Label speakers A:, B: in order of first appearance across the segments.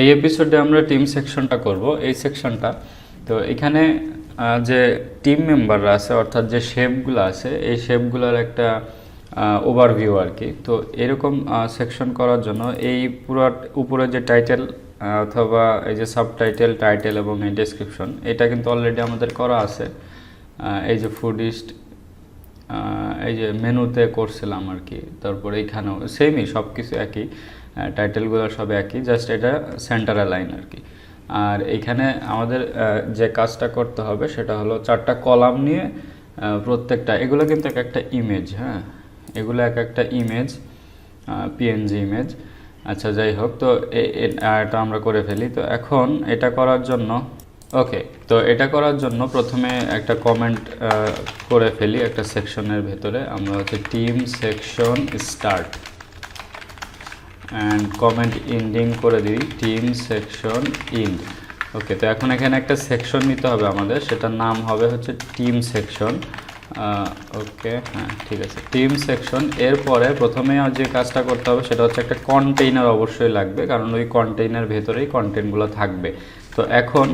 A: এই এপিসোডে আমরা টিম সেকশনটা করব। এই সেকশনটা তো এখানে যে টিম মেম্বাররা আছে, অর্থাৎ যে শেপগুলো আছে, এই শেপগুলোর একটা ওভারভিউ আর কি তো এরকম সেকশন করার জন্য এই পুরো উপরে যে টাইটেল অথবা এই যে সাব টাইটেল টাইটেল এবং এই ডেসক্রিপশন এটা কিন্তু অলরেডি আমাদের করা আছে। এই যে ফুডিস্ট এই যে মেনুতে করছিলাম আর কি তারপরে এইখানেও সেমই সব কিছু একই। টাইটেলগুলো সব একই জাস্ট এটা সেন্টার লাইন আর কি। আর এইখানে আমাদের যে কাজটা করতে হবে সেটা হলো চারটা কলাম নিয়ে প্রত্যেকটা, এগুলো কিন্তু এক একটা ইমেজ হ্যাঁ? এগুলো এক একটা ইমেজ পিএনজি ইমেজ আচ্ছা যাই হোক, তো এটা আমরা করে ফেলি। তো এখন এটা করার জন্য ওকে তো এটা করার জন্য প্রথমে একটা কমেন্ট করে ফেলি একটা সেকশনের ভেতরে। আমরা হচ্ছে team section start and comment ending করে দিই টিম সেকশন ইন্ড ওকে তো এখন এখানে একটা সেকশন নিতে হবে আমাদের, সেটার নাম হবে হচ্ছে টিম সেকশন ওকে হ্যাঁ ঠিক আছে। টিম সেকশন এরপরে প্রথমে যে কাজটা করতে হবে সেটা হচ্ছে একটা কন্টেইনার অবশ্যই লাগবে, কারণ ওই কন্টেইনার ভেতরেই কন্টেন্টগুলো থাকবে। তো এখন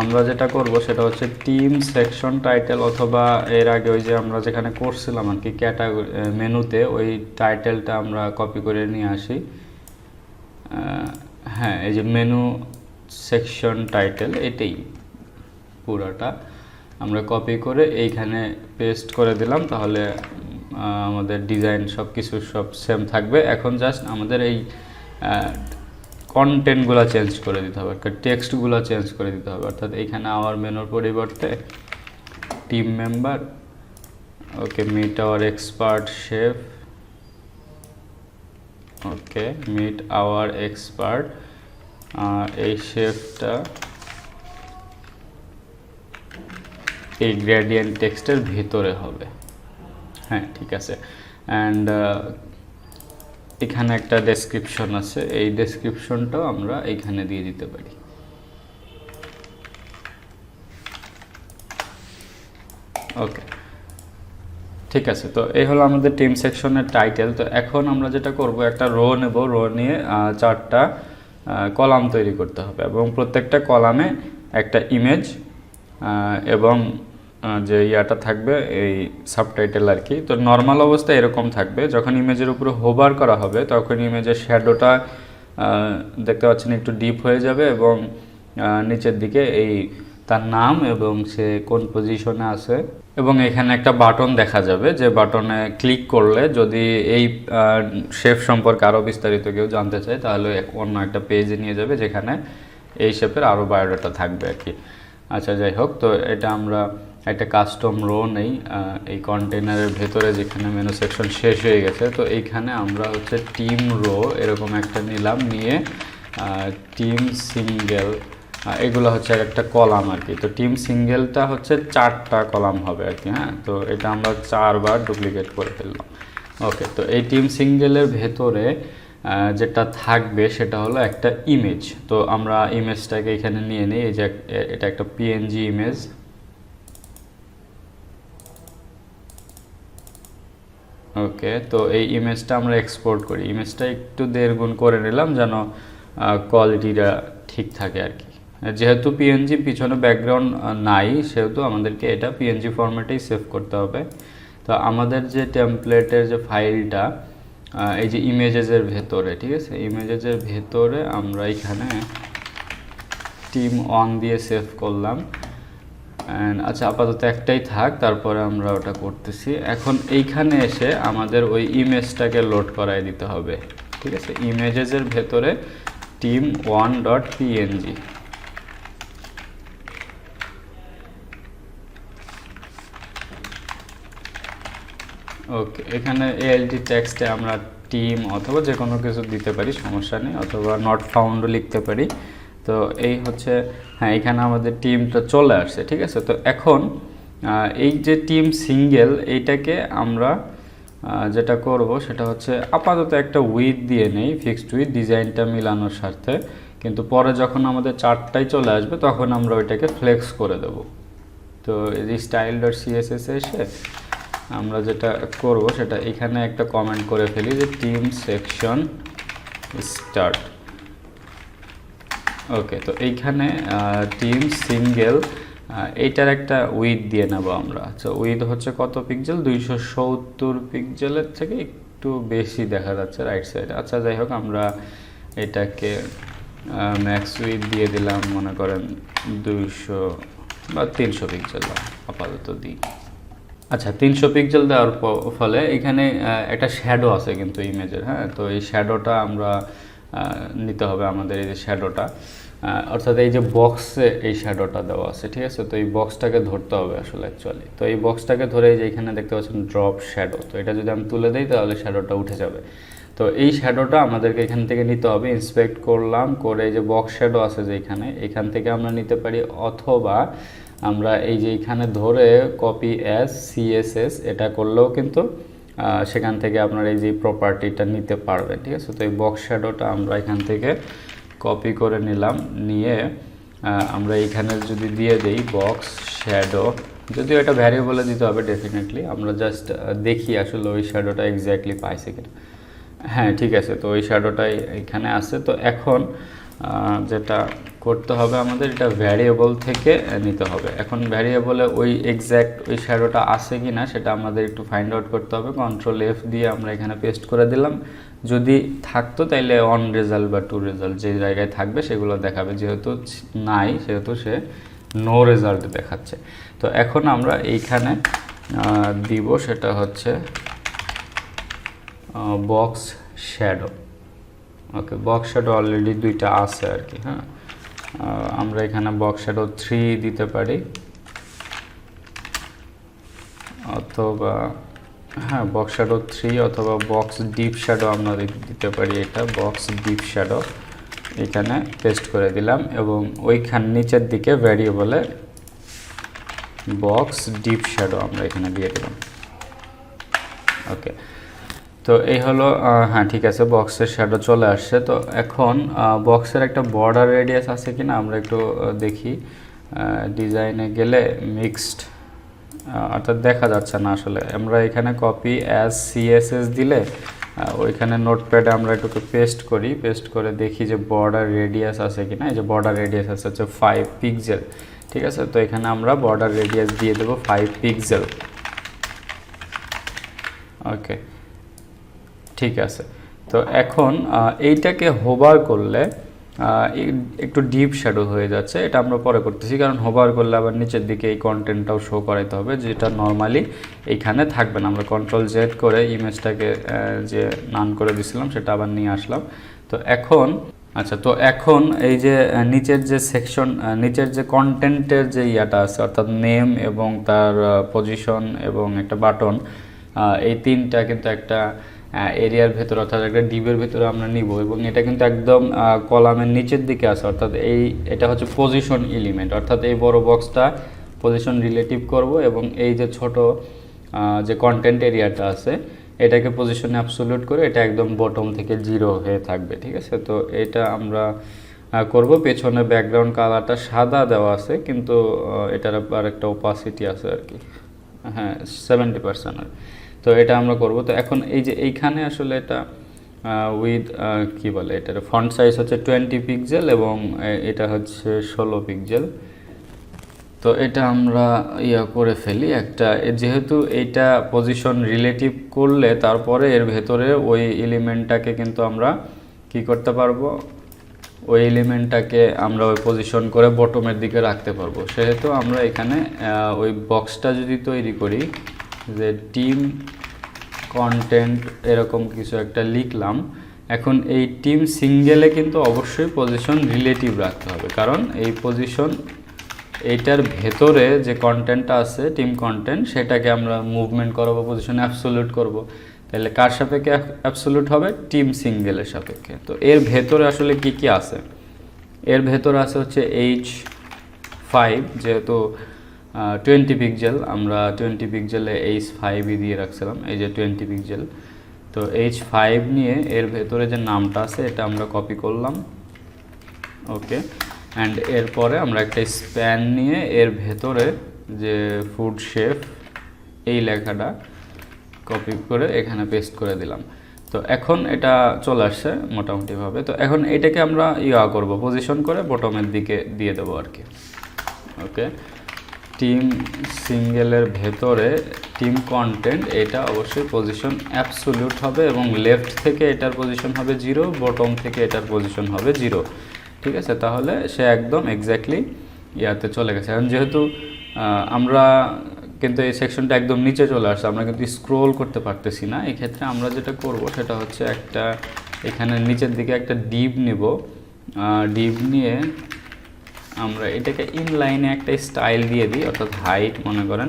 A: আমরা যেটা করব সেটা হচ্ছে টিম সেকশন টাইটেল অথবা এর আগে ওই যে আমরা যেখানে করছিলাম আর কি ক্যাটাগরি মেনুতে ওই টাইটেলটা আমরা কপি করে নিয়ে আসি। হ্যাঁ এই যে মেনু সেকশন টাইটেল এটাই পুরোটা। আমরা কপি করে এইখানে পেস্ট করে দিলাম, তাহলে আমাদের ডিজাইন সব কিছু সব সেম থাকবে। এখন জাস্ট আমাদের এই কন্টেন্টগুলো চেঞ্জ করে দিতে হবে অর্থাৎ টেক্সটগুলো চেঞ্জ করে দিতে হবে। অর্থাৎ এখানে আমার মেনুর পরিবর্তে team member okay meet our expert chef okay meet our expert এই শেফটা এই গ্রেডিয়েন্ট টেক্সটের ভিতরে হবে। হ্যাঁ ঠিক আছে। অ্যান্ড এখানে একটা ডেসক্রিপশন আছে। এই ডেসক্রিপশনটাও আমরা এইখানে দিয়ে দিতে পারি। ওকে ঠিক আছে, তো এই হলো আমাদের টিম সেকশনের টাইটেল তো এখন আমরা যেটা করব, একটা রো নেব। রো নিয়ে চারটা কলাম তৈরি করতে হবে এবং প্রত্যেকটা কলামে একটা ইমেজ এবং যে ইয়াটা থাকবে, এই সাবটাইটেল আর কি। তো নর্মাল অবস্থায় এরকম থাকবে। যখন ইমেজের উপরে হোভার করা হবে, তখন ইমেজের শ্যাডোটা দেখতে পাচ্ছেন একটু ডিপ হয়ে যাবে এবং নিচের দিকে এই তার নাম এবং সে কোন পজিশনে আছে এবং এখানে একটা বাটন দেখা যাবে। যে বাটনে ক্লিক করলে যদি এই শেফ সম্পর্কে আরও বিস্তারিত কেউ জানতে চায়, তাহলে অন্য একটা পেজে নিয়ে যাবে যেখানে এই শেপের আরও বায়োডাটা থাকবে আর কি। আচ্ছা যাই হোক, তো এটা আমরা একটা কাস্টম রো নেই এই কন্টেনারের ভেতরে যেখানে মেনু সেকশন শেষ হয়ে গেছে, তো এইখানে আমরা হচ্ছে টিম রো এরকম একটা নিলাম, নিয়ে টিম সিঙ্গেল এগুলো হচ্ছে এক একটা কলাম আর কি। তো টিম সিঙ্গেলটা হচ্ছে চারটা কলাম হবে আর কি হ্যাঁ? তো এটা আমরা চারবার ডুপ্লিকেট করে ফেললাম। ওকে তো এই টিম সিঙ্গেলের ভেতরে যেটা থাকবে সেটা হলো একটা ইমেজ তো আমরা ইমেজটাকে এখানে নিয়ে নিই, এই যে এটা একটা পিএনজি ইমেজ ওকে তো এই ইমেজটা আমরা এক্সপোর্ট করি। ইমেজটা একটু দেড় গুণ করে নিলাম যেন কোয়ালিটিটা ঠিক থাকে আর কি। যেহেতু পিএনজি পিছনে ব্যাকগ্রাউন্ড নাই, সেহেতু আমাদেরকে এটা পিএনজি ফরম্যাটেই সেভ করতে হবে। তো আমাদের যে টেমপ্লেটের যে ফাইলটা এই যে ইমেজেসের ভেতরে, ঠিক আছে? ইমেজেসের ভেতরে আমরা এখানে টিম অন দিয়ে সেভ করলাম। অ্যান্ড আচ্ছা আপাতত একটাই থাক, তারপরে আমরা ওটা করতেছি। এখন এইখানে এসে আমাদের ওই ইমেজটাকে লোড করাই দিতে হবে। ঠিক আছে? ইমেজেসের ভেতরে team one dot PNG okay এখানে এএলটি টেক্সটে আমরা টিম অথবা যে কোনো কিছু দিতে পারি, সমস্যা নেই, অথবা নট ফাউন্ডও লিখতে পারি। তো এই হচ্ছে হ্যাঁ এখানে আমাদের টিমটা চলে আসছে, ঠিক আছে? তো এখন এই যে টিম সিঙ্গেল, এইটাকে আমরা যেটা করব, সেটা হচ্ছে আপাতত একটা উইথ দিয়ে নেই, ফিক্সড উইথ, ডিজাইনটা মিলানোর স্বার্থে। কিন্তু পরে যখন আমাদের চারটাই চলে আসবে, তখন আমরা ওইটাকে ফ্লেক্স করে দেব। তো এই স্টাইল ডট সিএসএস এসে আমরা যেটা করব, সেটা এখানে একটা কমেন্ট করে ফেলি যে টিম সেকশন স্টার্ট ওকে তো এইখানে টিম সিঙ্গেল এইটার একটা উইথ দিয়ে নেব আমরা। আচ্ছা উইথ হচ্ছে কত পিক্সেল দুইশো সত্তর পিক্সেলের থেকে একটু বেশি দেখা যাচ্ছে রাইট সাইডে আচ্ছা যাই হোক, আমরা এটাকে ম্যাক্স উইথ দিয়ে দিলাম, মনে করেন দুইশো বা তিনশো পিক্সেল আপাতত দিই। আচ্ছা তিনশো পিক্সেল দেওয়ার ফলে এখানে একটা শ্যাডো আছে কিন্তু ইমেজের হ্যাঁ? তো এই শ্যাডোটা আমরা নিতে হবে আমাদের এই যে শ্যাডোটা অর্থাৎ এই যে বক্সে এই শ্যাডোটা দেওয়া আছে, ঠিক আছে? তো এই বক্সটাকে ধরতে হবে আসলে অ্যাকচুয়ালি তো এই বক্সটাকে ধরে যে এখানে দেখতে পাচ্ছেন ড্রপ শ্যাডো তো এটা যদি আমি তুলে দিই, তাহলে শ্যাডোটা উঠে যাবে। তো এই শ্যাডোটা আমাদেরকে এখান থেকে নিতে হবে। ইন্সপেক্ট করলাম, করে এই যে বক্স শ্যাডো আছে যে এখানে, এখান থেকে আমরা নিতে পারি। অথবা আমরা এই যে এখানে ধরে কপি অ্যাজ সিএসএস এটা করলেও কিন্তু সেখান থেকে আপনার এই যে প্রপার্টিটা নিতে পারবেন, ঠিক আছে? তো এই বক্স শ্যাডোটা আমরা এখান থেকে কপি করে নিলাম, নিয়ে আমরা এখানে যদি দিয়ে দেই বক্স শ্যাডো যদিও এটা ভ্যারিয়েবলে দিতে হবে ডেফিনেটলি আমরা জাস্ট দেখি আসলে ওই শ্যাডোটা এক্স্যাক্টলি পাইছে কিনা। হ্যাঁ ঠিক আছে, তো ওই শ্যাডোটাই এখানে আছে। তো এখন যেটা করতে হবে আমাদের, এটা ভ্যারিয়েবল থেকে নিতে হবে। এখন ভ্যারিয়েবলে ওই এক্স্যাক্ট ওই শ্যাডোটা আছে কি না সেটা আমাদের একটু ফাইন্ড আউট করতে হবে। কন্ট্রোল এফ দিয়ে আমরা এখানে পেস্ট করে দিলাম। যদি থাকতো তাইলে অন রেজাল্ট বা টু রেজাল্ট যে জায়গায় থাকবে সেগুলো দেখাবে। যেহেতু নাই, সেহেতু সে নো রেজাল্ট দেখাচ্ছে। তো এখন আমরা এইখানে দিব, সেটা হচ্ছে box shadow okay box shadow already দুইটা আছে আর কি হ্যাঁ? আমরা এখানে বক্স শ্যাডো থ্রি দিতে পারি। অথবা হ্যাঁ বক্স শ্যাডো থ্রি অথবা বক্স ডিপ শ্যাডো আমরা দিতে পারি এটা বক্স ডিপ শ্যাডো এখানে পেস্ট করে দিলাম এবং ওইখান নিচের দিকে ভ্যারিয়েবলে বক্স ডিপ শ্যাডো আমরা এখানে দিয়ে দিলাম। ওকে তো এই হলো হ্যাঁ ঠিক আছে বক্সের শ্যাডো চলে আসছে। তো এখন বক্সের একটা বর্ডার রেডিয়াস আছে কি না আমরা একটু দেখি। ডিজাইনে গেলে মিক্সড অর্থাৎ দেখা যাচ্ছে না আসলে। আমরা এখানে কপি অ্যাজ সিএসএস দিলে ওইখানে নোটপ্যাডে আমরা একটু পেস্ট করি। পেস্ট করে দেখি যে বর্ডার রেডিয়াস আছে কি না এই যে বর্ডার রেডিয়াস আছে, হচ্ছে ফাইভ পিক্সেল ঠিক আছে? তো এখানে আমরা বর্ডার রেডিয়াস দিয়ে দেবো ফাইভ পিক্সেল ওকে ঠিক আছে। তো এখন এইটাকে হোবার করলে একটু ডিপ শ্যাডো হয়ে যাচ্ছে, এটা আমরা পরে করতেছি। কারণ হোবার করলে আবার নিচের দিকে এই কন্টেন্টটাও শো করাইতে হবে, যেটা নর্মালি এইখানে থাকবে না। আমরা কন্ট্রোল জেড করে ইমেজটাকে যে নান করে দিছিলাম, সেটা আবার নিয়ে আসলাম। তো এখন আচ্ছা তো এখন এই যে নিচের যে সেকশন নিচের যে কন্টেন্টের যে ইয়াটা আছে, অর্থাৎ নেম এবং তার পজিশন এবং একটা বাটন এই তিনটা কিন্তু একটা এরিয়ার ভেতর অর্থাৎ একটা ডিবের ভেতরে আমরা নিব এবং এটা কিন্তু একদম কলামের নিচের দিকে আছে। অর্থাৎ এই, এটা হচ্ছে পজিশন এলিমেন্ট অর্থাৎ এই বড় বক্সটা পজিশন রিলেটিভ করব এবং এই যে ছোট যে কন্টেন্ট এরিয়াটা আছে, এটাকে পজিশনে অ্যাবসোলিউট করে এটা একদম বটম থেকে জিরো হয়ে থাকবে, ঠিক আছে? তো এটা আমরা করব। পেছনে ব্যাকগ্রাউন্ড কালারটা সাদা দেওয়া আছে, কিন্তু এটার আবার একটা ওপাসিটি আছে আর কি। হ্যাঁ সেভেন্টি পার্সেন্ট তো এটা আমরা করব। তো এখন এই যে এইখানে আসলে এটা উইথ কি বলে এটার ফন্ট সাইজ হচ্ছে টোয়েন্টি পিক্সেল এবং এটা হচ্ছে ষোলো পিক্সেল তো এটা আমরা ইয়া করে ফেলি একটা যেহেতু এইটা পজিশন রিলেটিভ করলে তারপরে এর ভেতরে ওই এলিমেন্টটাকে কিন্তু আমরা কি করতে পারব? ওই এলিমেন্টটাকে আমরা ওই পজিশন করে বটমের দিকে রাখতে পারব। সেহেতু আমরা এখানে ওই বক্সটা যদি তৈরি করি যে টিম কন্টেন্ট এরকম কিছু একটা লিখলাম, এখন এই টিম সিঙ্গেলে কিন্তু অবশ্যই পজিশন রিলেটিভ রাখতে হবে। কারণ এই পজিশন এইটার ভেতরে যে কন্টেন্টটা আছে টিম কন্টেন্ট সেটাকে আমরা মুভমেন্ট করাবো পজিশন অ্যাবসোলিউট করব। তাহলে কার সাপেক্ষে অ্যাবসোলিউট হবে? টিম সিঙ্গেলের সাপেক্ষে। তো এর ভেতরে আসলে কি কি আছে? এর ভেতরে আছে হচ্ছে এইচ ফাইভ যেহেতু টোয়েন্টি পিক্সেল আমরা টোয়েন্টি পিক্সেলে এইচ ফাইভই দিয়ে রাখছিলাম, এই যে টোয়েন্টি পিক্সেল তো এইচ ফাইভ নিয়ে এর ভেতরে যে নামটা আছে, এটা আমরা কপি করলাম। ওকে অ্যান্ড এরপরে আমরা একটা স্প্যান নিয়ে এর ভেতরে যে ফুড শেফ এই লেখাটা কপি করে এখানে পেস্ট করে দিলাম। তো এখন এটা চলে আসছে মোটামুটিভাবে। তো এখন এটাকে আমরা ইয়া করব পজিশন করে বটমের দিকে দিয়ে দেবো আর কি। ওকে টিম সিঙ্গেলের ভেতরে টিম কন্টেন্ট এটা অবশ্যই পজিশন অ্যাবসোলিউট হবে এবং লেফট থেকে এটার পজিশন হবে জিরো বটম থেকে এটার পজিশন হবে জিরো ঠিক আছে? তাহলে সে একদম এক্স্যাক্টলি ইয়াতে চলে গেছে। এখন যেহেতু আমরা কিন্তু এই সেকশনটা একদম নিচে চলে আসছে, আমরা কিন্তু স্ক্রোল করতে পারতেছি না, এক্ষেত্রে আমরা যেটা করব সেটা হচ্ছে একটা, এখানে নিচের দিকে একটা ডিপ নিব। ডিপ নিয়ে আমরা এটাকে ইনলাইনে একটা স্টাইল দিয়ে দিই অর্থাৎ হাইট মনে করেন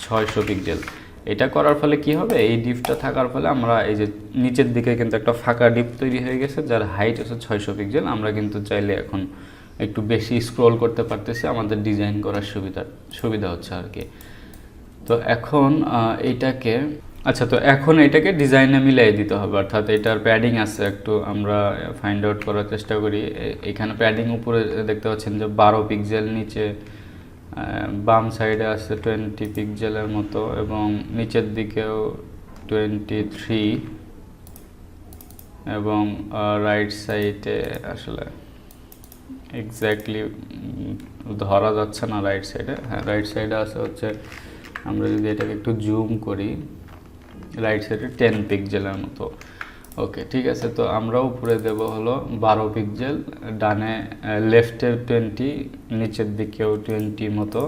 A: ছয়শো পিক্সেল এটা করার ফলে কি হবে? এই ডিপটা থাকার ফলে আমরা এই যে নিচের দিকে কিন্তু একটা ফাঁকা ডিপ তৈরি হয়ে গেছে যার হাইট হচ্ছে ছয়শো পিক্সেল আমরা কিন্তু চাইলে এখন একটু বেশি স্ক্রোল করতে পারতেছি আমাদের ডিজাইন করার সুবিধা সুবিধা হচ্ছে আর কি। তো এখন আহ, এইটাকে আচ্ছা তো এখন এটাকে ডিজাইনে মিলাই দিতে হবে, অর্থাৎ এটার প্যাডিং আছে একটু, আমরা ফাইন্ড আউট করার চেষ্টা করি। এখানে প্যাডিং উপরে দেখতে পাচ্ছেন যে বারো পিক্সেল নিচে বাম সাইডে আছে টোয়েন্টি পিক্সেলের মতো এবং নিচের দিকেও টোয়েন্টি থ্রি এবং রাইট সাইডে আসলে এক্স্যাক্টলি ধরা যাচ্ছে না রাইট সাইডে হ্যাঁ রাইট সাইডে আছে হচ্ছে, আমরা যদি এটাকে একটু জুম করি। রাইট সাইডে টেন পিক্সেলের মতো। ওকে ঠিক আছে, তো আমরা উপরে দেব হলো বারো পিক্সেল ডানে লেফটে টোয়েন্টি নিচের দিকেও টোয়েন্টি মতো।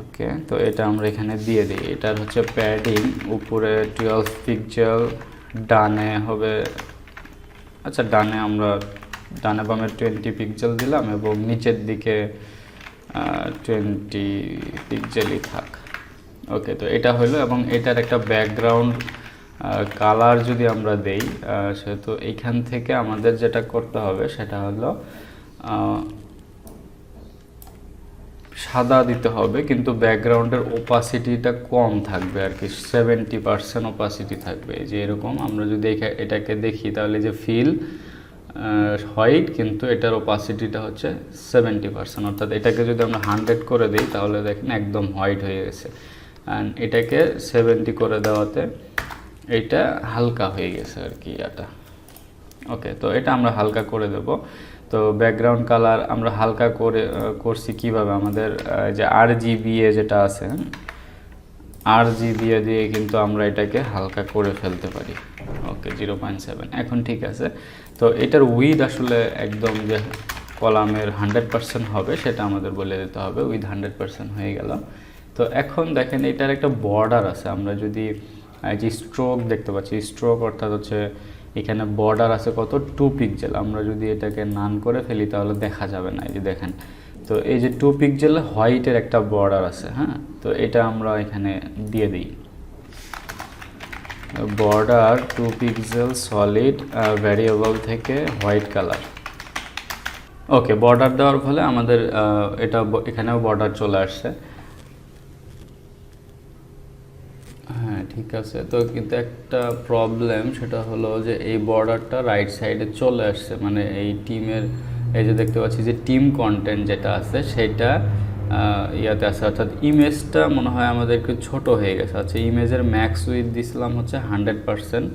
A: ওকে তো এটা আমরা এখানে দিয়ে দিই। এটার হচ্ছে প্যাডিং উপরে টুয়েলভ পিক্সেল ডানে হবে আচ্ছা ডানে আমরা, ডানে বামে টোয়েন্টি পিক্সেল দিলাম এবং নিচের দিকে টোয়েন্টি পিক্সেলই থাক। ওকে তো এটা হলো এবং এটার একটা ব্যাকগ্রাউন্ড কালার যদি আমরা দেই সেহেতু এইখান থেকে আমাদের যেটা করতে হবে সেটা হলো সাদা দিতে হবে, কিন্তু ব্যাকগ্রাউন্ডের ওপাসিটিটা কম থাকবে আর কি সেভেন্টি পার্সেন্ট ওপাসিটি থাকবে। যে এরকম আমরা যদি এটাকে দেখি তাহলে যে ফিল হোয়াইট কিন্তু এটার ওপাসিটিটা হচ্ছে সেভেন্টি পার্সেন্ট অর্থাৎ এটাকে যদি আমরা হান্ড্রেড করে দিই তাহলে দেখেন একদম হোয়াইট হয়ে গেছে। অ্যান্ড এটাকে সেভেন্টি করে দেওয়াতে এটা হালকা হয়ে গেছে আর কি এটা ওকে তো এটা আমরা হালকা করে দেব। তো ব্যাকগ্রাউন্ড কালার আমরা হালকা করে করছি কীভাবে? আমাদের যে আর জিবিএ যেটা আছে আর জিবিএ দিয়ে কিন্তু আমরা এটাকে হালকা করে ফেলতে পারি। ওকে জিরো পয়েন্ট সেভেন এখন ঠিক আছে। তো এটার উইথ আসলে একদম যে কলামের হান্ড্রেড পার্সেন্ট হবে, সেটা আমাদের বলে দিতে হবে। উইথ হান্ড্রেড পার্সেন্ট হয়ে গেল। তো এখন দেখেন এটার একটা বর্ডার আছে। আমরা যদি যে স্ট্রোক দেখতে পাচ্ছি স্ট্রোক অর্থাৎ হচ্ছে এখানে বর্ডার আছে কত? টু পিক্সেল আমরা যদি এটাকে নান করে ফেলি তাহলে দেখা যাবে না, এই যে দেখেন। তো এই যে টু পিক্সেল হোয়াইটের একটা বর্ডার আছে হ্যাঁ? তো এটা আমরা এখানে দিয়ে দিই। Border two pixel solid variable থেকে হোয়াইট কালার ওকে বর্ডার দেওয়ার ফলে আমাদের এটা এখানেও বর্ডার চলে আসছে হ্যাঁ ঠিক আছে। তো কিন্তু একটা প্রবলেম সেটা হলো যে এই বর্ডারটা রাইট সাইডে চলে আসছে। মানে এই টিমের এই যে দেখতে পাচ্ছি যে টিম কন্টেন্ট যেটা আছে, সেটা ইয়াতে আছে। অর্থাৎ ইমেজটা মনে হয় আমাদের একটু ছোট হয়ে গেছে। আচ্ছা ইমেজের ম্যাক্স উইথ দিছিলাম হচ্ছে হান্ড্রেড পার্সেন্ট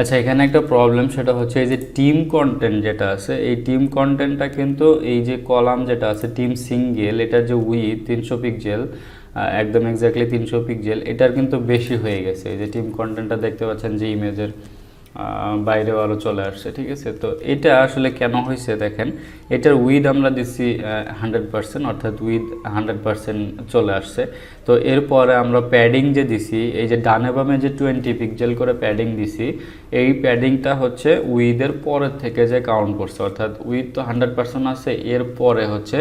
A: আচ্ছা এখানে একটা প্রবলেম সেটা হচ্ছে এই যে টিম কন্টেন্ট যেটা আছে, এই টিম কন্টেন্টটা কিন্তু এই যে কলাম যেটা আছে টিম সিঙ্গেল এটার যে উইথ তিনশো পিক্সেল একদম এক্স্যাক্টলি তিনশো পিক্সেল এটার কিন্তু বেশি হয়ে গেছে। এই যে টিম কন্টেন্টটা দেখতে পাচ্ছেন যে ইমেজের বাইরেও আরও চলে আসছে ঠিক আছে? তো এটা আসলে কেন হয়েছে দেখেন এটার উইথ আমরা দিচ্ছি হান্ড্রেড পার্সেন্ট অর্থাৎ উইথ হান্ড্রেড পার্সেন্ট চলে আসছে। তো এরপরে আমরা প্যাডিং যে দিছি এই যে ডানে বামে যে টোয়েন্টি পিক্সেল করে প্যাডিং দিছি এই প্যাডিংটা হচ্ছে উইথের পরের থেকে যে কাউন্ট করছে অর্থাৎ উইথ তো হান্ড্রেড পার্সেন্ট আছে এরপরে হচ্ছে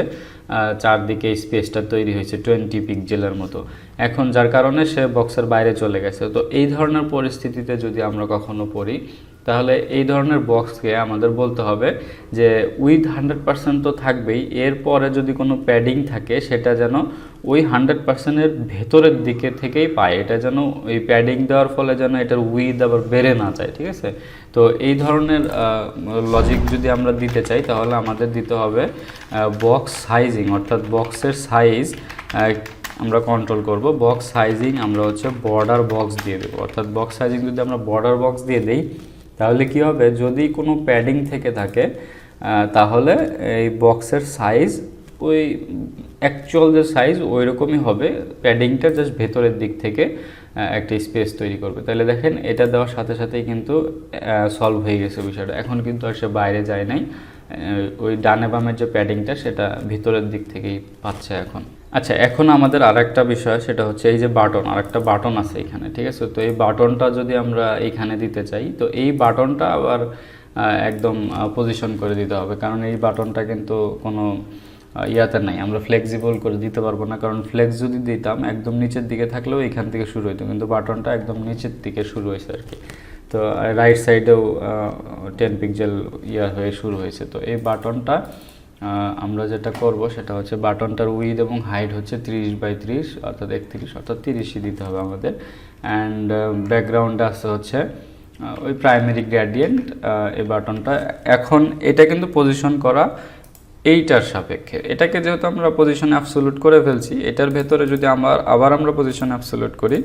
A: আহ, চারদিকে স্পেসটা তৈরি হয়েছে টোয়েন্টি পিক্সেলের মতো। এখন যার কারণে সে বক্সের বাইরে চলে গেছে। তো এই ধরনের পরিস্থিতিতে যদি আমরা কখনো পড়ি, তাহলে এই ধরনের বক্সকে আমাদের বলতে হবে যে উইথ হান্ড্রেড পার্সেন্ট তো থাকবেই এরপরে যদি কোনো প্যাডিং থাকে, সেটা যেন ওই হান্ড্রেড পার্সেন্টের ভেতরের দিকে থেকেই পায়। এটা যেন ওই প্যাডিং দেওয়ার ফলে যেন এটার উইথ আবার বেড়ে না যায়, ঠিক আছে? তো এই ধরনের লজিক যদি আমরা দিতে চাই, তাহলে আমাদের দিতে হবে বক্স সাইজিং অর্থাৎ বক্সের সাইজ আমরা কন্ট্রোল করব। বক্স সাইজিং আমরা হচ্ছে বর্ডার বক্স দিয়ে দেবো। অর্থাৎ বক্স সাইজিং যদি আমরা বর্ডার বক্স দিয়ে দিই, তাহলে কি হবে? যদি কোনো প্যাডিং থেকে থাকে তাহলে এই বক্সের সাইজ ওই অ্যাকচুয়াল যে সাইজ ওই রকমই হবে। প্যাডিংটা জাস্ট ভেতরের দিক থেকে একটা স্পেস তৈরি করবে। তাহলে দেখেন, এটা দেওয়ার সাথে সাথেই কিন্তু সলভ হয়ে গেছে বিষয়টা। এখন কিন্তু আর সে বাইরে যায় নাই। ওই ডানে বামের যে প্যাডিংটা সেটা ভিতরের দিক থেকেই পাচ্ছে এখন। আচ্ছা এখন আমাদের আরেকটা বিষয়, সেটা হচ্ছে এই যে বাটন, আরেকটা বাটন আছে এখানে, ঠিক আছে? তো এই বাটনটা যদি আমরা এইখানে দিতে চাই, তো এই বাটনটা আবার একদম পজিশন করে দিতে হবে, কারণ এই বাটনটা কিন্তু কোনো ইয়াতে নাই। আমরা ফ্লেক্সিবল করে দিতে পারব না, কারণ ফ্লেক্স যদি দিতাম, একদম নিচের দিকে থাকলেও এখান থেকে শুরু হতো কিন্তু বাটনটা একদম নিচের দিকে শুরু হয়েছে আর কি। তো রাইট সাইডেও টেন পিক্সেল ইয়া হয়ে শুরু হয়েছে, তো এই বাটনটা আমরা যেটা করব সেটা হচ্ছে বাটনটার উইথ এবং হাইট হচ্ছে তিরিশ বাই ত্রিশ, অর্থাৎ একত্রিশ, অর্থাৎ তিরিশই দিতে হবে আমাদের। অ্যান্ড ব্যাকগ্রাউন্ডে আসতে হচ্ছে ওই প্রাইমারি গ্র্যাডিয়েন্ট এই বাটনটা। এখন এটা কিন্তু পজিশন করা এইটার সাপেক্ষে। এটাকে যেহেতু আমরা পজিশন অ্যাবসোলুট করে ফেলছি, এটার ভেতরে যদি আমার, আবার আমরা পজিশন অ্যাবসোলুট করি,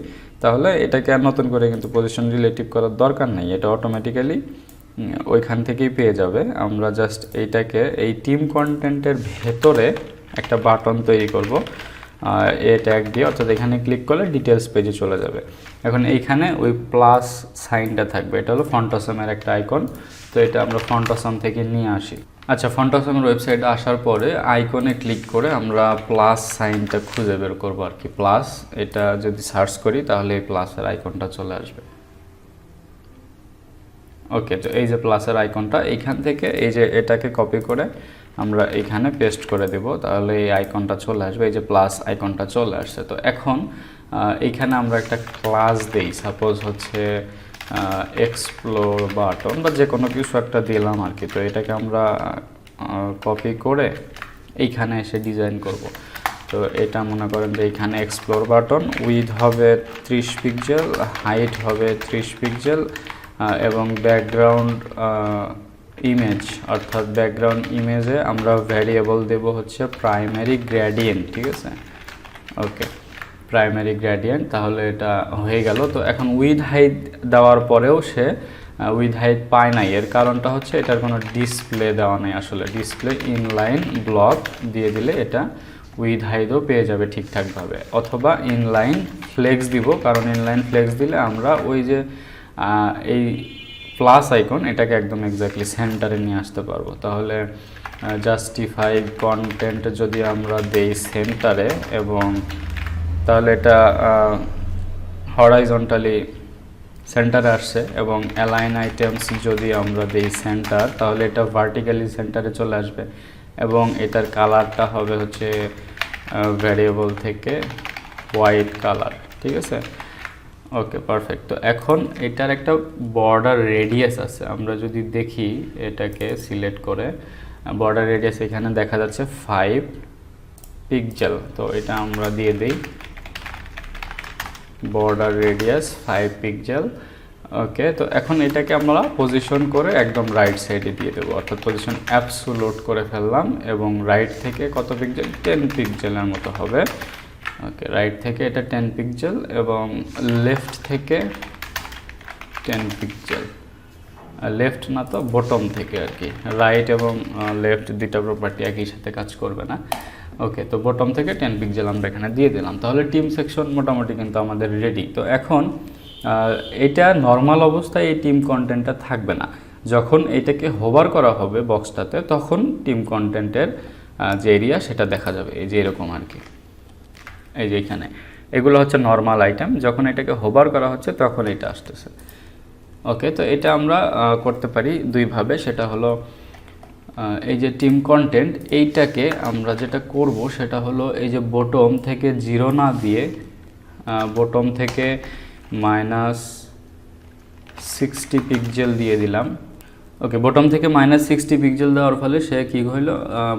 A: তাহলে এটাকে আর নতুন করে কিন্তু পজিশন রিলেটিভ করার দরকার নেই। এটা অটোমেটিক্যালি ওইখান থেকেই পেয়ে যাবে। আমরা জাস্ট এইটাকে, এই টিম কন্টেন্টের ভেতরে একটা বাটন তৈরি করব। এ ট্যাগ দিয়ে অর্থাৎ এখানে ক্লিক করলে ডিটেলস পেজে চলে যাবে। এখন এইখানে ওই প্লাস সাইনটা থাকবে। এটা হলো ফন্টাসমের একটা আইকন তো এটা আমরা ফন্টাসম থেকে নিয়ে আসি। আচ্ছা ফন্টাসমের ওয়েবসাইটে আসার পরে আইকনে ক্লিক করে আমরা প্লাস সাইনটা খুঁজে বের করব আর কি। প্লাস এটা যদি সার্চ করি তাহলে এই প্লাসের আইকনটা চলে আসবে। ওকে তো এই যে প্লাসের আইকনটা এইখান থেকে এই যে এটাকে কপি করে আমরা এইখানে পেস্ট করে দেব। তাহলে এই আইকনটা চলে আসবে, এই যে প্লাস আইকনটা চলে আসছে। তো এখন এইখানে আমরা একটা ক্লাস দেই। সাপোজ হচ্ছে এক্সপ্লোর বাটন বা যে কোনো কিছু একটা দিলাম আর কি। তো এটাকে আমরা কপি করে এইখানে এসে ডিজাইন করব। তো এটা মনে করেন যে এইখানে এক্সপ্লোর বাটন উইথ হবে ত্রিশ পিক্সেল হাইট হবে ত্রিশ পিক্সেল এবং ব্যাকগ্রাউন্ড ইমেজ অর্থাৎ ব্যাকগ্রাউন্ড ইমেজে আমরা ভ্যারিয়েবল দেব হচ্ছে প্রাইমারি গ্র্যাডিয়েন্ট ঠিক আছে? ওকে প্রাইমারি গ্র্যাডিয়েন্ট তাহলে এটা হয়ে গেল। তো এখন উইথ হাইট দেওয়ার পরেও সে উইথ হাইট পায় নাই। এর কারণটা হচ্ছে এটার কোনো ডিসপ্লে দেওয়া নেই আসলে। ডিসপ্লে ইনলাইন ব্লক দিয়ে দিলে এটা উইথ হাইটও পেয়ে যাবে ঠিকঠাকভাবে। অথবা ইনলাইন ফ্লেক্স দিব, কারণ ইনলাইন ফ্লেক্স দিলে আমরা ওই যে এই প্লাস আইকন এটাকে একদম এক্স্যাক্টলি সেন্টারে নিয়ে আসতে পারব। তাহলে জাস্টিফাই কন্টেন্ট যদি আমরা দেই সেন্টারে এবং তাহলে এটা হরাইজন্টালি সেন্টারে আসছে এবং অ্যালাইন আইটেমস যদি আমরা দেই সেন্টার তাহলে এটা ভার্টিক্যালি সেন্টারে চলে আসবে এবং এটার কালারটা হবে হচ্ছে ভ্যারিয়েবল থেকে হোয়াইট কালার ঠিক আছে? ওকে পারফেক্ট তো এখন এটার একটা বর্ডার রেডিয়াস আছে। আমরা যদি দেখি এটাকে সিলেক্ট করে বর্ডার রেডিয়াস এখানে দেখা যাচ্ছে ফাইভ পিক্সেল তো এটা আমরা দিয়ে দিই। Border radius five pixel okay তো এখন এটাকে আমরা পজিশন করে একদম রাইট সাইডে দিয়ে দেবো। অর্থাৎ পজিশন অ্যাপসুলোড করে ফেললাম এবং রাইট থেকে কত পিক্সেল টেন পিক্সেলের মতো হবে। ওকে রাইট থেকে এটা টেন পিক্সেল এবং লেফট থেকে টেন পিক্সেল লেফট না তো বটম থেকে আর কি। রাইট এবং লেফট দুইটা প্রপার্টি একই সাথে কাজ করবে না। ওকে তো বটম থেকে টেন পিক্সেল আমরা এখানে দিয়ে দিলাম। তাহলে টিম সেকশন মোটামুটি কিন্তু আমাদের রেডি তো এখন এটা নর্মাল অবস্থায় এই টিম কন্টেন্টটা থাকবে না। যখন এটাকে হোভার করা হবে বক্সটাতে তখন টিম কন্টেন্টের যে এরিয়া সেটা দেখা যাবে। এই যে এরকম আর কি। এই যে এখানে। এগুলো হচ্ছে নর্মাল আইটেম যখন এটাকে হোভার করা হচ্ছে তখন এটা আসতেছে। ওকে তো এটা আমরা করতে পারি দুইভাবে। সেটা হলো এই যে টিম কন্টেন্ট এইটাকে আমরা যেটা করব সেটা হলো এই যে বটম থেকে জিরো না দিয়ে বটম থেকে মাইনাস সিক্সটি পিক্সেল দিয়ে দিলাম। ওকে বটম থেকে মাইনাস সিক্সটি পিক্সেল দেওয়ার ফলে সে কী হইল?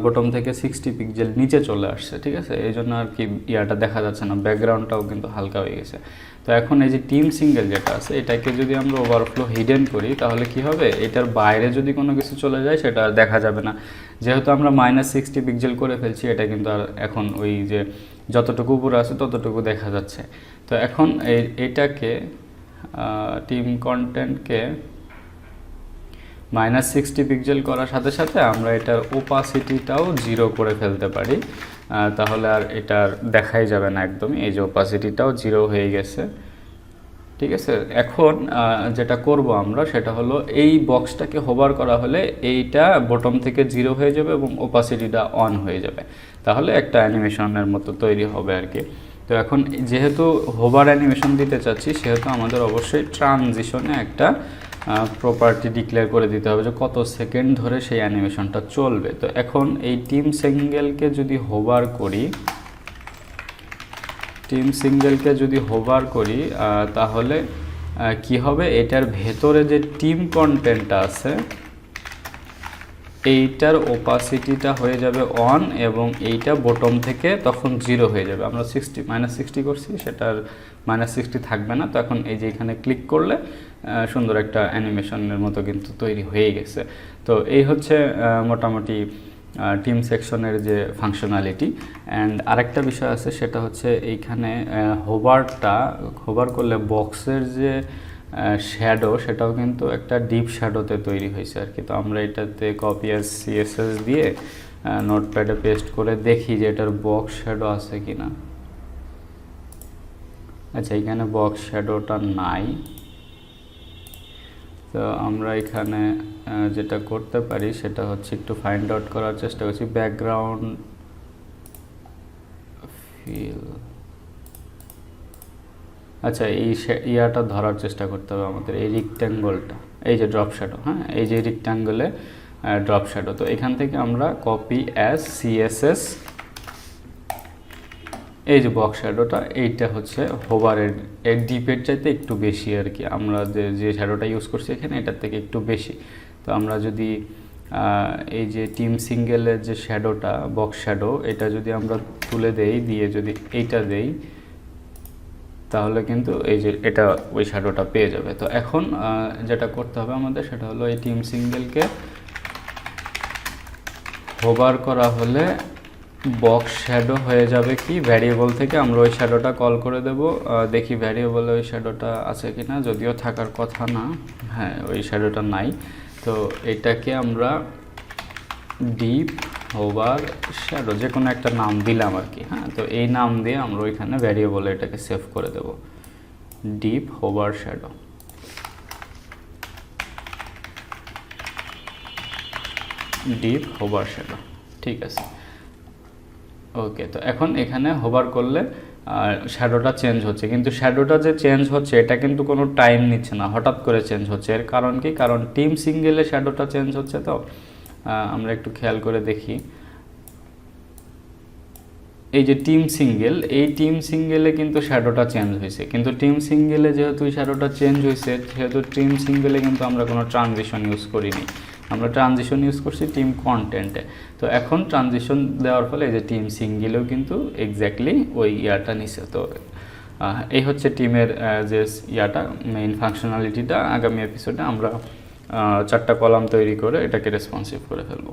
A: বটম থেকে সিক্সটি পিক্সেল নিচে চলে আসছে, ঠিক আছে? এই জন্য আর কি ইয়াটা দেখা যাচ্ছে না ব্যাকগ্রাউন্ডটাও কিন্তু হালকা হয়ে গেছে। তো এখন এই যে টিম সিঙ্গেল যেটা আছে, এটাকে যদি আমরা ওভারফ্লো হিডেন করি, তাহলে কি হবে? এটার বাইরে যদি কোনো কিছু চলে যায়, সেটা আর দেখা যাবে না। যেহেতু আমরা মাইনাস সিক্সটি পিক্সেল করে ফেলছি, এটা কিন্তু আর এখন ওই যে যতটুকু উপরে আছে, ততটুকু দেখা যাচ্ছে। তো এখন এই, এটাকে টিম কন্টেন্টকে মাইনাস সিক্সটি পিক্সেল করার সাথে সাথে আমরা এটার ওপাসিটিটাও জিরো করে ফেলতে পারি। তাহলে আর এটার দেখাই যাবে না একদমই। এই যে ওপাসিটিটাও জিরো হয়ে গেছে। ঠিক আছে? এখন যেটা করব আমরা সেটা হলো এই বক্সটাকে হোভার করা হলে এইটা বটম থেকে জিরো হয়ে যাবে এবং ওপাসিটিটা অন হয়ে যাবে। তাহলে একটা অ্যানিমেশনের মতো তৈরি হবে আর কি। তো এখন যেহেতু হোভার অ্যানিমেশন দিতে চাচ্ছি, সেহেতু আমাদের অবশ্যই ট্রানজিশনে একটা প্রপার্টি ডিক্লেয়ার করে দিতে হবে যে কত সেকেন্ড ধরে সেই অ্যানিমেশনটা চলবে। তো এখন এই টিম সিঙ্গেলকে যদি হোভার করি টিম সিঙ্গেলকে যদি হোভার করি তাহলে কি হবে? এটার ভেতরে যে টিম কন্টেন্টটা আছে, এইটার ওপাসিটিটা হয়ে যাবে অন এবং এইটা বটম থেকে তখন জিরো হয়ে যাবে। আমরা সিক্সটি মাইনাস সিক্সটি করছি, সেটার মাইনাস সিক্সটি থাকবে না। তো এখন এই যে এখানে ক্লিক করলে সুন্দর একটা অ্যানিমেশনের মতো কিন্তু তৈরি হয়ে গেছে। তো এই হচ্ছে মোটামুটি টিম সেকশনের যে ফাংশনালিটি অ্যান্ড আরেকটা বিষয় আছে, সেটা হচ্ছে এইখানে হোভারটা হোভার করলে বক্সের যে শ্যাডো সেটাও কিন্তু একটা ডিপ শ্যাডোতে তৈরি হয়েছে আর কি তো আমরা এটাতে কপি আর সিএসএস দিয়ে নোটপ্যাডে পেস্ট করে দেখি যে এটার বক্স শ্যাডো আছে কি না আচ্ছা এখানে বক্স শ্যাডোটা নাই। তো আমরা এখানে যেটা করতে পারি সেটা হচ্ছে একটু ফাইন্ড আউট করার চেষ্টা করছি। ব্যাকগ্রাউন্ড ফিল আচ্ছা এই ইয়াটা ধরার চেষ্টা করতে হবে আমাদের, এই রিক্ট্যাঙ্গলটা এই যে ড্রপ শ্যাডো হ্যাঁ? এই যে রিক্ট্যাঙ্গলে ড্রপ শ্যাডো তো এখান থেকে আমরা কপি অ্যাজ সিএসএস এই যে বক্স শ্যাডোটা এইটা হচ্ছে হোভারের এর ডিপের চাইতে একটু বেশি আর কি। আমরা যে যে শ্যাডোটা ইউজ করছি এখানে, এটার থেকে একটু বেশি। তো আমরা যদি এই যে টিম সিঙ্গেলের যে শ্যাডোটা বক্স শ্যাডো এটা যদি আমরা তুলে দেই, দিয়ে যদি এইটা দেই, তাহলে কিন্তু এই যে এটা ওই শ্যাডোটা পেয়ে যাবে। তো এখন যেটা করতে হবে আমাদের, সেটা হলো এই টিম সিঙ্গেলকে হোভার করা হলে বক্স শ্যাডো হয়ে যাবে কি? ভ্যারিয়েবল থেকে আমরা ওই শ্যাডোটা কল করে দেব। দেখি ভ্যারিয়েবলে ওই শ্যাডোটা আছে কি না যদিও থাকার কথা না। হ্যাঁ ওই শ্যাডোটা নাই। তো এটাকে আমরা ডিপ হোভার শ্যাডো যে কোনো একটা নাম দিলাম আর কি হ্যাঁ? তো এই নাম দিয়ে আমরা ওইখানে ভ্যারিয়েবলে এটাকে সেভ করে দেব। Deep hover shadow deep hover shadow ঠিক আছে। ওকে তো এখন এখানে হোভার করলে শ্যাডোটা চেঞ্জ হচ্ছে। কিন্তু শ্যাডোটা যে চেঞ্জ হচ্ছে, এটা কিন্তু কোনো টাইম নিচ্ছে না, হঠাৎ করে চেঞ্জ হচ্ছে। এর কারণ কি? কারণ টিম সিঙ্গেলে শ্যাডোটা চেঞ্জ হচ্ছে তো? আমরা একটু খেয়াল করে দেখি। এই যে টিম সিঙ্গেল এই টিম সিঙ্গেলে কিন্তু শ্যাডোটা চেঞ্জ হয়েছে। কিন্তু টিম সিঙ্গেলে যেহেতু শ্যাডোটা চেঞ্জ হয়েছে, সেহেতু টিম সিঙ্গেলে কিন্তু আমরা কোনো ট্রানজিশন ইউজ করিনি। আমরা ট্রানজিশন ইউজ করছি টিম কন্টেন্টে তো এখন ট্রানজিশন দেওয়ার ফলে এই যে টিম সিঙ্গেলেও কিন্তু এক্স্যাক্টলি ওই ইয়াটা নিছে। তো এই হচ্ছে টিমের যে ইয়াটা মেইন ফাংশনালিটিটা আগামী এপিসোডে আমরা চারটা কলাম তৈরি করে এটাকে রেসপন্সিভ করে ফেলব।